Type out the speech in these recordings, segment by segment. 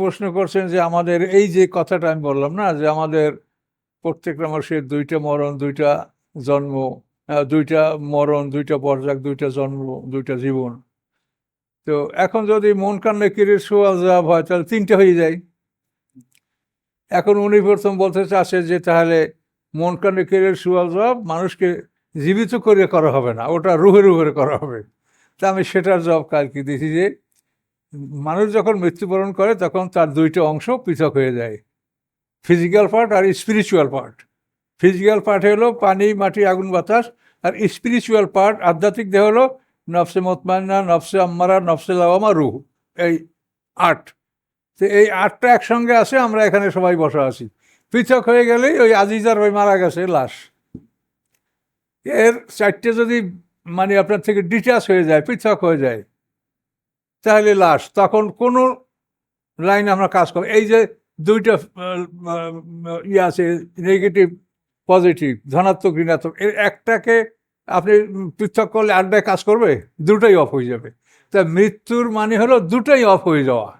প্রশ্ন করছেন যে আমাদের এই যে কথাটা আমি বললাম না, যে আমাদের প্রত্যেকটা মানুষের দুইটা মরণ, দুইটা জন্ম দুইটা মরণ, দুইটা বরজাক দুইটা জন্ম, দুইটা জীবন। তো এখন যদি মন কান্নে কিরির সোয়াল জবাব হয়, তাহলে তিনটে হয়ে যায়। এখন উনি প্রথম বলতে চাচ্ছে যে তাহলে মন কান্নে কিরির সোয়াল জবাব মানুষকে জীবিত করে করা হবে না, ওটা রুহে রুহে করা হবে। তা আমি সেটার জবাব কালকে দিয়েছি যে মানুষ যখন মৃত্যুবরণ করে, তখন তার দুইটা অংশ পৃথক হয়ে যায়। ফিজিক্যাল পার্ট আর স্পিরিচুয়াল পার্ট ফিজিক্যাল পার্ট হলো পানি, মাটি, আগুন, বাতাস, আর স্পিরিচুয়াল পার্ট আধ্যাত্মিক দেহ হলো নফসে মতমান্না, নফসে আম্মারা, নফসে লাওয়ামা, রুহ। এই আট। তো এই আটটা একসঙ্গে আছে, আমরা এখানে সবাই বসা আছি। পৃথক হয়ে গেলেই ওই আজিজার ওই মারা গেছে, লাশ। এর চারটে যদি মানে আপনার থেকে ডিটাচ হয়ে যায়, পৃথক হয়ে যায় তাহলে লাশ, তখন কোনো লাইন আমরা কাজ করব। এই যে দুইটা ইয়ে আছে নেগেটিভ পজিটিভ ধনাত্মক, ঋণাত্মক এর একটাকে আপনি পৃথক করলে আড্ডায় কাজ করবে? দুটোই অফ হয়ে যাবে। তা মৃত্যুর মানে হলো দুটোই অফ হয়ে যাওয়া।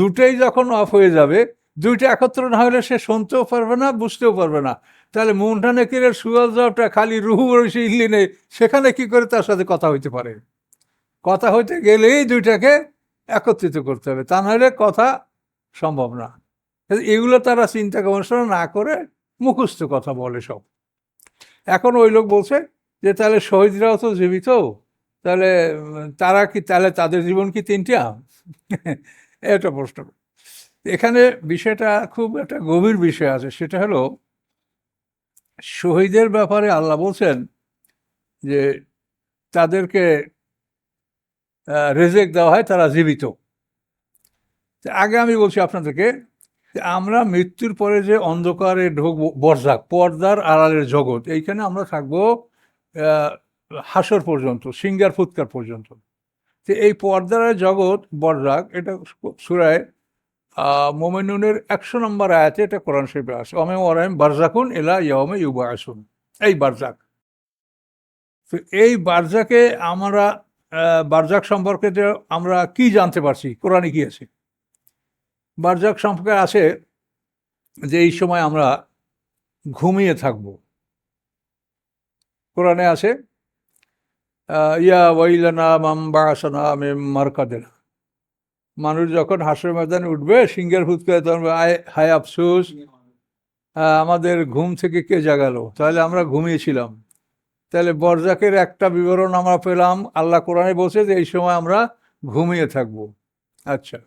দুটোই যখন অফ হয়ে যাবে, দুইটা একত্র না হলে সে শুনতেও পারবে না, বুঝতেও পারবে না। তাহলে মুন্ডানে কিরের সুয়াল খালি রুহু রয়েছে ইল্লিনে, সেখানে কি করে তার সাথে কথা হইতে পারে? কথা হইতে গেলেই দুইটাকে একত্রিত করতে হবে। তা নাহলে কথা সম্ভব না। এগুলো তারা চিন্তা গবেষণা না করে মুখস্থ কথা বলে সব। এখন ওই লোক বলছে যে, তাহলে শহীদরাও তো জীবিত, তাহলে, তারা কি, তাহলে তাদের জীবন কি তিনটা এটা প্রশ্ন। এখানে বিষয়টা খুব একটা গভীর বিষয় আছে। সেটা হলো, শহীদের ব্যাপারে আল্লাহ বলছেন যে, তাদেরকে রেজেক দেওয়া হয়, তারা জীবিত। আগে আমি বলছি আপনাদেরকে আমরা মৃত্যুর পরে যে অন্ধকারে ঢুকবো বরজাক পর্দার আড়ালের জগৎ, এইখানে আমরা থাকব হাসর পর্যন্ত, সিঙ্গার ফুৎকার পর্যন্ত। তো এই পর্দার জগৎ বরজাক এটা সুরায় মোমেনুনের একশো নম্বর আয়াতে এটা কোরআন শরীফে আছে। অমে ওরাইম বারজাকুন এলা ইয়মে ইউবা আসুন এই বারজাক। তো এই বারজাকে আমরা বারজাক সম্পর্কে যে আমরা কি জানতে পারছি? কোরআনে কি আছে? বারজাক সম্পর্কে আছে যে এই সময় আমরা ঘুমিয়ে থাকব। কোরআনে আছে ইয়া ওয়াইলানা মাম বাসানা মেম মারকাদেনা। মানুষ যখন হাসর ময়দানে উঠবে সিঙ্গের ফুট করে তখন আয়, হায় আফসোস আমাদের ঘুম থেকে কে জাগালো? তাহলে আমরা ঘুমিয়েছিলাম। তাহলে বরজাকের একটা বিবরণ আমরা পেলাম। আল্লাহ কোরআনে বলছে যে এই সময় আমরা ঘুমিয়ে থাকব। আচ্ছা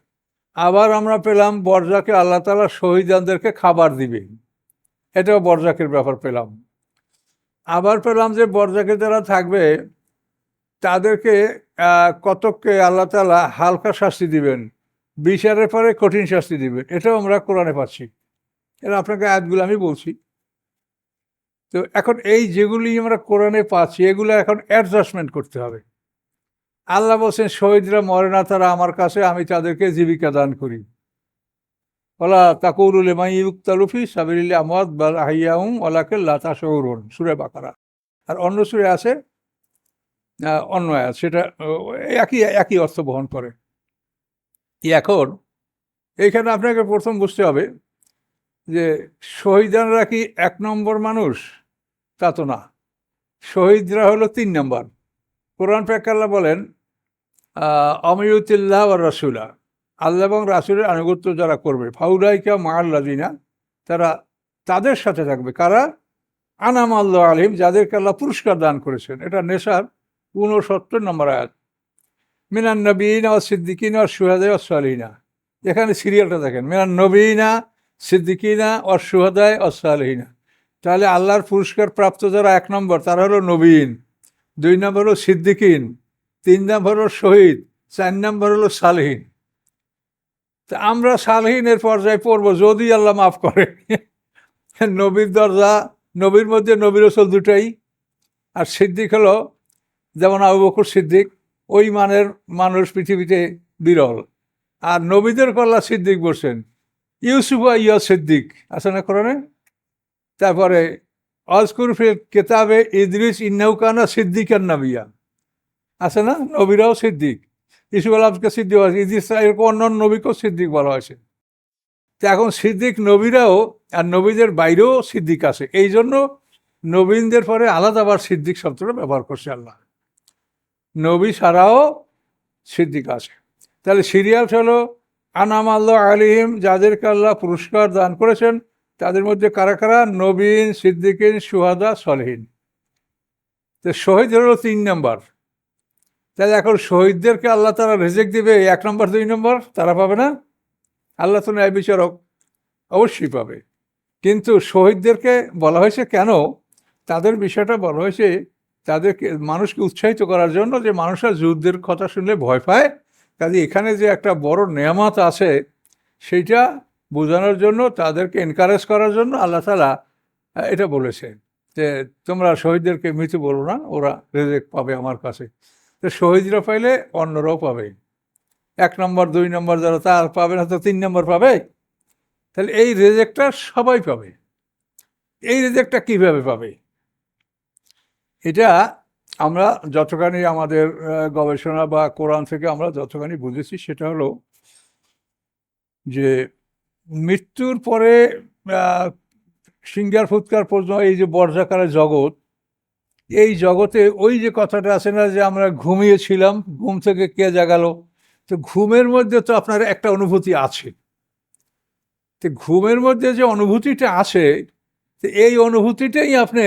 আবার আমরা পেলাম বরজাকে আল্লাহ তালা শহীদানদেরকে খাবার দিবে। এটাও বরজাকের ব্যাপার পেলাম। আবার পেলাম যে বরজাকে যারা থাকবে, তাদেরকে কতককে আল্লাহ তালা হালকা শাস্তি দিবেন, বিচারের পরে কঠিন শাস্তি দিবেন, এটাও আমরা কোরআনে পাচ্ছি। এটা আপনাকে আয়াতগুলো আমি বলছি। তো এখন এই যেগুলি আমরা কোরআনে পাচ্ছি, এগুলো এখন অ্যাডজাস্টমেন্ট করতে হবে। আল্লাহ বলছেন, শহীদরা মরে না, তারা আমার কাছে, আমি তাদেরকে জীবিকা দান করি। ওলা তাকুরুল এমাই ইউক্তালুফি আমদ বাল আহিয়াউম ওলাকে লাতা শহরুন সুরে বাকারা। আর অন্য সুরে আছে অন্য আয়াত, সেটা একই একই অর্থ বহন করে। এখন, এইখানে আপনাকে প্রথম বুঝতে হবে যে শহীদানরা কি এক নম্বর মানুষ? তা তো না। শহীদরা হলো তিন নম্বর। কোরআন প্রেক্ষাল্লাহ বলেন অমিয়তুল্লাহ আর রাসুলা। আল্লাহ এবং রাসুলের আনুগত্য যারা করবে, ফাউলাইকা মাল্লাদিনা তারা তাদের সাথে থাকবে। কারা? আনাম আল্লাহ আলিম যাদেরকে আল্লাহ পুরস্কার দান করেছেন। এটা নেশার ঊনসত্তর নম্বর আয়াত। মিনান নবীন ও সিদ্দিকিন ও সুহাদায় ও সালিনা এখানে সিরিয়ালটা দেখেন। মিনান নবীনা সিদ্দিকিনা ও সুহাদায় ও সালিনা তাহলে আল্লাহর পুরস্কার প্রাপ্ত যারা এক নম্বর, তারা হলো নবীন। দুই নম্বর হলো সিদ্দিকিন। তিন নম্বর হলো শহীদ। চার নম্বর হলো সালহীন। তা আমরা সালহীনের পর্যায়ে পড়ব যদি আল্লাহ মাফ করে নবীর দরজা, নবীর মধ্যে নবীর রসল দুটাই। আর সিদ্দিক হলো যেমন আবু বকর সিদ্দিক, ওই মানের মানুষ পৃথিবীতে বিরল। আর নবীদের কল্লা সিদ্দিক বলছেন, ইউসুফ ইয়া সিদ্দিক। আছে না কোরআনে? তারপরে অজকুর ফিল কেতাবে ইদ্রিস ইন্নাউকানা সিদ্দিকার নাবিয়া। আছে না? নবীরাও সিদ্দিক। ইসুফ আলামকে সিদ্দিক বলা হয়েছে ইদিস এরকম অন্য নবীকেও সিদ্দিক বলা হয়েছে। তো এখন সিদ্দিক নবীরাও আর নবীদের বাইরেও সিদ্দিক আছে। এই জন্য নবীনদের পরে আলাদা আবার সিদ্দিক শব্দটা ব্যবহার করছে আল্লাহ। নবী ছাড়াও সিদ্দিক আছে। তাহলে সিরিয়াল হলো আনাম আল্লাহ আলিহিম যাদেরকে আল্লাহ পুরস্কার দান করেছেন তাদের মধ্যে কারা কারা? নবীন, সিদ্দিকিন, সুহাদা, সলহীন। তো শহীদ হলো তিন নম্বর। তাহলে এখন শহীদদেরকে আল্লাহ তারা রেজেক্ট দেবে, এক নম্বর, দুই নম্বর? তারা পাবে না? আল্লাহ তো ন্যায় বিচারক অবশ্যই পাবে। কিন্তু শহীদদেরকে বলা হয়েছে কেন? তাদের বিষয়টা বলা হয়েছে তাদেরকে, মানুষকে উৎসাহিত করার জন্য যে মানুষরা যুদ্ধের কথা শুনলে ভয় পায়। কাজে এখানে যে একটা বড় নেয়ামত আছে, সেইটা বোঝানোর জন্য, তাদেরকে এনকারেজ করার জন্য আল্লাহ তালা এটা বলেছে যে, তোমরা শহীদদেরকে মৃত্যু বলো না, ওরা রেজেক্ট পাবে আমার কাছে। তো শহীদরা পাইলে অন্যরাও পাবে। এক নম্বর, দুই নম্বর যারা তার পাবে না, তো তিন নম্বর পাবে? তাহলে এই রেজেক্টটা সবাই পাবে। এই রেজেক্টটা কীভাবে পাবে? এটা আমরা যতখানি আমাদের গবেষণা বা কোরআন থেকে আমরা যতখানি বুঝেছি, সেটা হলো যে মৃত্যুর পরে সিঙ্গার ফুৎকার পর্যন্ত এই যে বর্জাকারের জগৎ, এই জগতে ওই যে কথাটা আছে না যে আমরা ঘুমিয়েছিলাম ঘুম থেকে কে জাগালো? তো ঘুমের মধ্যে তো আপনার একটা অনুভূতি আছে। তো ঘুমের মধ্যে যে অনুভূতিটা আছে, তো এই অনুভূতিটাই আপনি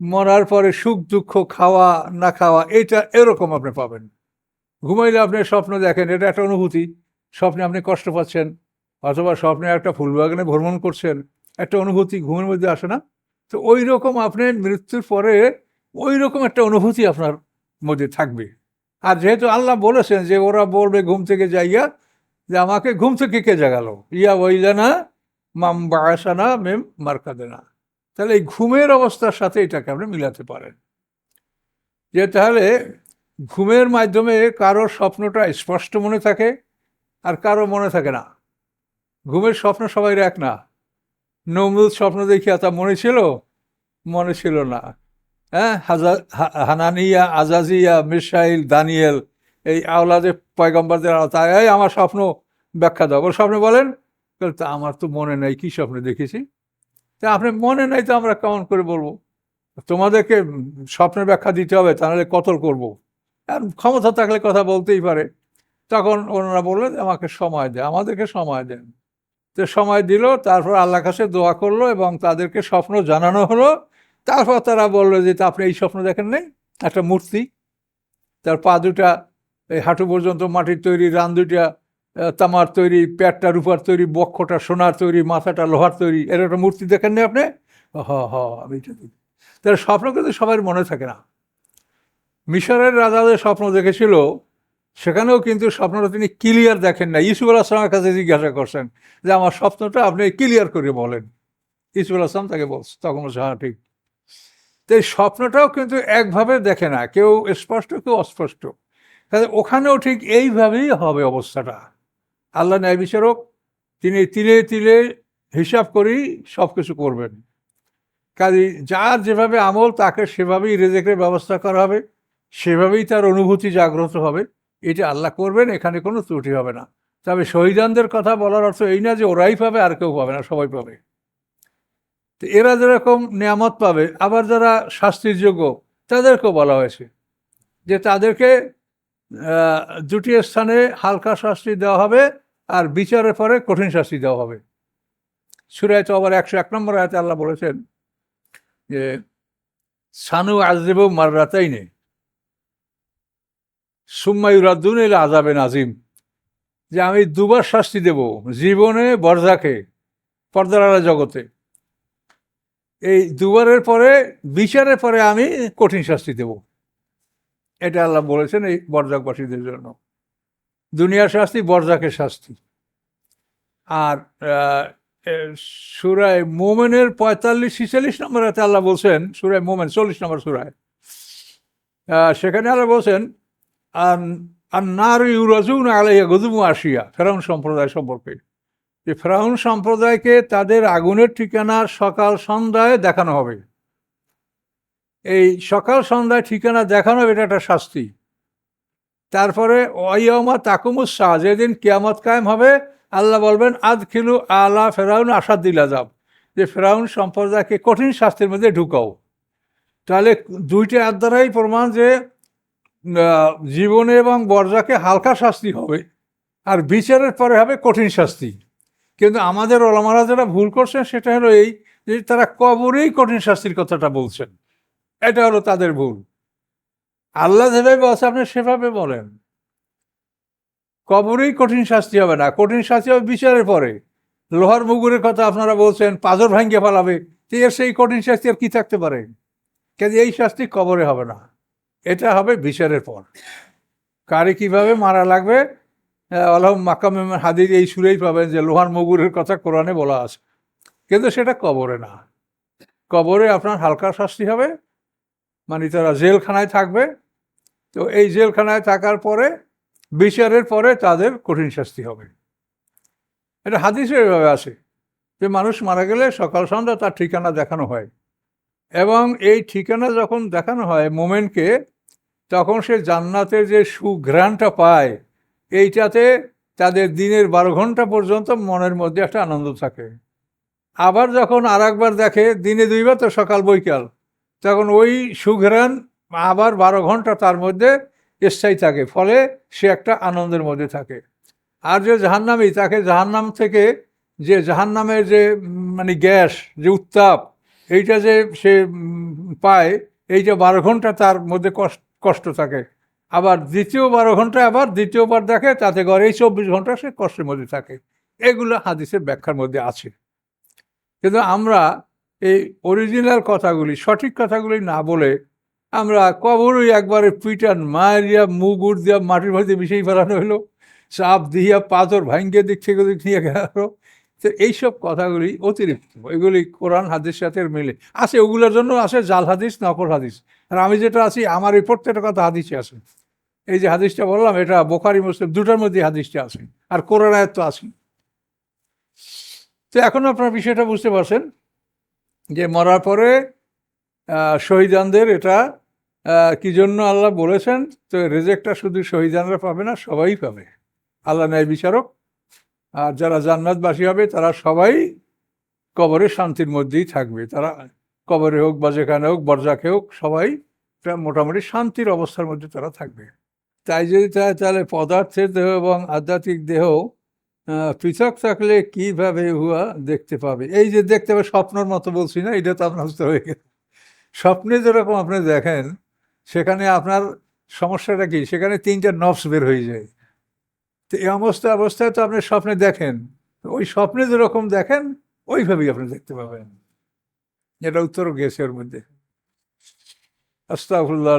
মরার পরে সুখ, দুঃখ, খাওয়া, না খাওয়া, এটা এরকম আপনি পাবেন। ঘুমাইলে আপনি স্বপ্ন দেখেন, এটা একটা অনুভূতি। স্বপ্নে আপনি কষ্ট পাচ্ছেন অথবা স্বপ্নে একটা ফুলবাগানে ভ্রমণ করছেন, একটা অনুভূতি ঘুমের মধ্যে আসে না? তো ওই রকম আপনি মৃত্যুর পরে ওই রকম একটা অনুভূতি আপনার মধ্যে থাকবে। আর যেহেতু আল্লাহ বলেছেন যে ওরা বলবে ঘুম থেকে যাইয়া যে আমাকে ঘুম থেকে কে জাগালো? ইয়া ওইলানা মাম বাসানা মেম মার্কাদেনা। তাহলে এই ঘুমের অবস্থার সাথে এটাকে আপনি মিলাতে পারেন। যে তাহলে ঘুমের মাধ্যমে কারও স্বপ্নটা স্পষ্ট মনে থাকে আর কারও মনে থাকে না। ঘুমের স্বপ্ন সবাই এক না। নমরুদ স্বপ্ন দেখিয়া তা মনে ছিল মনে ছিল না। হ্যাঁ হাজা হানানিয়া আজাজিয়া মিসাইল দানিয়েল এই আওলাদে পয়গম্বরদের আওতায় এই আমার স্বপ্ন ব্যাখ্যা দাও। স্বপ্নে বলেন? বলে, তা আমার তো মনে নেই কি স্বপ্নে দেখেছি? তা আপনি মনে নাই তো আমরা কেমন করে বলব? তোমাদেরকে স্বপ্নের ব্যাখ্যা দিতে হবে তাহলে কতল করব। আর ক্ষমতা থাকলে কথা বলতেই পারে। তখন ওনারা বললেন আমাকে সময় দেয় আমাদেরকে সময় দেন। তো সময় দিল, তারপর আল্লাহ কাছে দোয়া করল এবং তাদেরকে স্বপ্ন জানানো হলো। তারপর তারা বলল যে আপনি এই স্বপ্ন দেখেন নাই? একটা মূর্তি। তার পা দুটা এই হাঁটু পর্যন্ত মাটির তৈরি, রান দুটা তামার তৈরি পেটটা রূপার তৈরি, বক্ষটা, সোনার তৈরি, মাথাটা, লোহার তৈরি। এর একটা মূর্তি দেখেন না আপনি? হ হ, আমি এটা দেখি। তাহলে স্বপ্ন কিন্তু সবার মনে থাকে না। মিশরের রাজাদের স্বপ্ন দেখেছিল সেখানেও কিন্তু স্বপ্নটা তিনি ক্লিয়ার দেখেন না ইসুফ আসলামের কাছে জিজ্ঞাসা করছেন যে, আমার স্বপ্নটা আপনি ক্লিয়ার করে বলেন। ইসুফ আসলাম তাকে বলছে তখন বলছে হ্যাঁ ঠিক। তো এই স্বপ্নটাও কিন্তু একভাবে দেখে না, কেউ স্পষ্ট, কেউ অস্পষ্ট। তাহলে ওখানেও ঠিক এইভাবেই হবে অবস্থাটা। আল্লাহ ন্যায় বিচারক, তিনি তিলে তিলে হিসাব করেই সব কিছু করবেন। কাজে যার যেভাবে আমল, তাকে সেভাবেই রেজেকের ব্যবস্থা করা হবে, সেভাবেই তার অনুভূতি জাগ্রত হবে। এটা আল্লাহ করবেন, এখানে কোনো ত্রুটি হবে না। তবে শহীদানদের কথা বলার অর্থ এই না যে ওরাই পাবে, আর কেউ পাবে না, সবাই পাবে। তো এরা যেরকম নিয়ামত পাবে, আবার যারা শাস্তির যোগ্য, তাদেরকেও বলা হয়েছে যে তাদেরকে দুটি স্থানে হালকা শাস্তি দেওয়া হবে, আর বিচারের পরে কঠিন শাস্তি দেওয়া হবে। সুরায় তো আবার একশো এক নম্বর আয়তে আল্লাহ বলেছেন যে, সানু আজদেব মাররাতাই নেই সুম্মায়ুরাদ্দুন এল আজাবে নাজিম যে আমি দুবার শাস্তি দেব জীবনে, বরজাকে, পর্দার আড়ালে জগতে। এই দুবারের পরে, বিচারের পরে আমি কঠিন শাস্তি দেব। এটা আল্লাহ বলেছেন এই বরজাকবাসীদের জন্য। দুনিয়ার শাস্তি, বরজাকের শাস্তি। আর সুরায় মোমেনের পঁয়তাল্লিশ ছিচল্লিশ নম্বর আল্লাহ বলছেন, সুরায় মোমেন চল্লিশ নম্বর সুরায় সেখানে আল্লাহ বলছেন আর আর নার ইউরাজুন আলাইয়া গজুমু আসিয়া ফেরাউন সম্প্রদায় সম্পর্কে। যে ফেরাউন সম্প্রদায়কে তাদের আগুনের ঠিকানা সকাল সন্ধ্যায় দেখানো হবে। এই সকাল সন্ধ্যায় ঠিকানা দেখানো হবে, এটা একটা শাস্তি। তারপরে ওয়াইয়মা তাকুমুস শাহ যেদিন কিয়ামত কায়েম হবে, আল্লাহ বলবেন আদ খিলু আলা ফেরাউন আসাদ দিলা যাব যে ফেরাউন সম্প্রদায়কে কঠিন শাস্তির মধ্যে ঢুকাও। তাহলে দুইটা হাত দ্বারাই প্রমাণ যে জীবনে এবং বর্জাকে হালকা শাস্তি হবে, আর বিচারের পরে হবে কঠিন শাস্তি। কিন্তু আমাদের ওলামারা যারা ভুল করছেন, সেটা হলো এই যে তারা কবরেই কঠিন শাস্তির কথাটা বলছেন। এটা হলো তাদের ভুল। আল্লাহ যেভাবে বলছে, আপনি সেভাবে বলেন। কবরেই কঠিন শাস্তি হবে না। কঠিন শাস্তি হবে বিচারের পরে। লোহার মুগুরের কথা আপনারা বলছেন পাজর ভাঙ্গে ফেলাবে। তো এর সেই কঠিন শাস্তি আর কি থাকতে পারে? কিন্তু এই শাস্তি কবরে হবে না। এটা হবে বিচারের পর। কারে কীভাবে মারা লাগবে? আল্লাহ মাকাম হাদির এই সুরেই পাবেন যে লোহার মুগুরের কথা কোরআনে বলা আছে। কিন্তু সেটা কবরে না। কবরে আপনার হালকা শাস্তি হবে মানে তারা জেলখানায় থাকবে। তো এই জেলখানায় থাকার পরে বিচারের পরে তাদের কঠিন শাস্তি হবে। এটা হাদিসে এভাবে আসে যে মানুষ মারা গেলে সকাল সন্ধ্যা তার ঠিকানা দেখানো হয়। এবং এই ঠিকানা যখন দেখানো হয় মোমেনকে তখন সে জান্নাতের যে সুঘ্রাণটা পায়, এইটাতে তাদের দিনের বারো ঘণ্টা পর্যন্ত মনের মধ্যে একটা আনন্দ থাকে। আবার যখন আর একবার দেখে, দিনে দুইবার তো সকাল, বৈকাল, তখন ওই সুঘ্রাণ আবার বারো ঘণ্টা তার মধ্যে স্থায়ী থাকে, ফলে সে একটা আনন্দের মধ্যে থাকে। আর যে জাহান্নামী, তাকে জাহান্নাম থেকে যে জাহান্নামের যে মানে গ্যাস, যে উত্তাপ, এইটা যে সে পায়, এইটা বারো ঘণ্টা তার মধ্যে কষ্ট কষ্ট থাকে। আবার দ্বিতীয় বারো ঘণ্টা আবার দ্বিতীয়বার দেখে তাতে গড়ে এই চব্বিশ ঘণ্টা সে কষ্টের মধ্যে থাকে। এগুলো হাদিসের ব্যাখ্যার মধ্যে আছে। কিন্তু আমরা এই অরিজিনাল কথাগুলি, সঠিক কথাগুলি না বলে আমরা কবরই একবারে পিটান মারিয়া মুগুর দিয়া, মাটির মধ্যে মিশিয়ে ফেলানো হলো। চাপ দিয়া পাথর ভাঙ্গে দিক থেকে দিক নিয়ে গেল। তো এইসব কথাগুলি অতিরিক্ত, এগুলি কোরআন হাদিস সাথে মিলে। আছে, ওগুলোর জন্য আছে জাল হাদিস, নকল হাদিস। আর আমি যেটা আছি, আমার এই প্রত্যেকটা কথা হাদিসে আছে। এই যে হাদিসটা বললাম, এটা বোখারি, মুসলিম, দুটার মধ্যে হাদিসটা আছে। আর কোরআন তো আছে তো এখন আপনার বিষয়টা বুঝতে পারছেন যে মরার পরে শহীদানদের এটা কি জন্য আল্লাহ বলেছেন? তো রেজেক্টটা শুধু শহীদানরা পাবে না, সবাই পাবে। আল্লাহ ন্যায় বিচারক আর যারা জান্নাতবাসী হবে, তারা সবাই কবরে শান্তির মধ্যেই থাকবে। তারা কবরে হোক বা যেখানে হোক, বরজাকে হোক, সবাই মোটামুটি শান্তির অবস্থার মধ্যে তারা থাকবে। তাই যদি তাহলে পদার্থের দেহ এবং আধ্যাত্মিক দেহ পৃথক থাকলে কীভাবে হুয়া দেখতে পাবে? এই যে দেখতে পাবে, স্বপ্নর মতো বলছি না, এটা তো আপনার হয়ে গেছে স্বপ্নে যেরকম আপনি দেখেন, সেখানে আপনার সমস্যাটা কি? সেখানে তিনটা নফস বের হয়ে যায়। তো এই অবস্থা, অবস্থায় তো আপনি স্বপ্নে দেখেন। ওই স্বপ্নে যেরকম দেখেন, ওইভাবেই আপনি দেখতে পাবেন। এটা উত্তর গেছে ওর মধ্যে। আস্তাগফিরুল্লাহ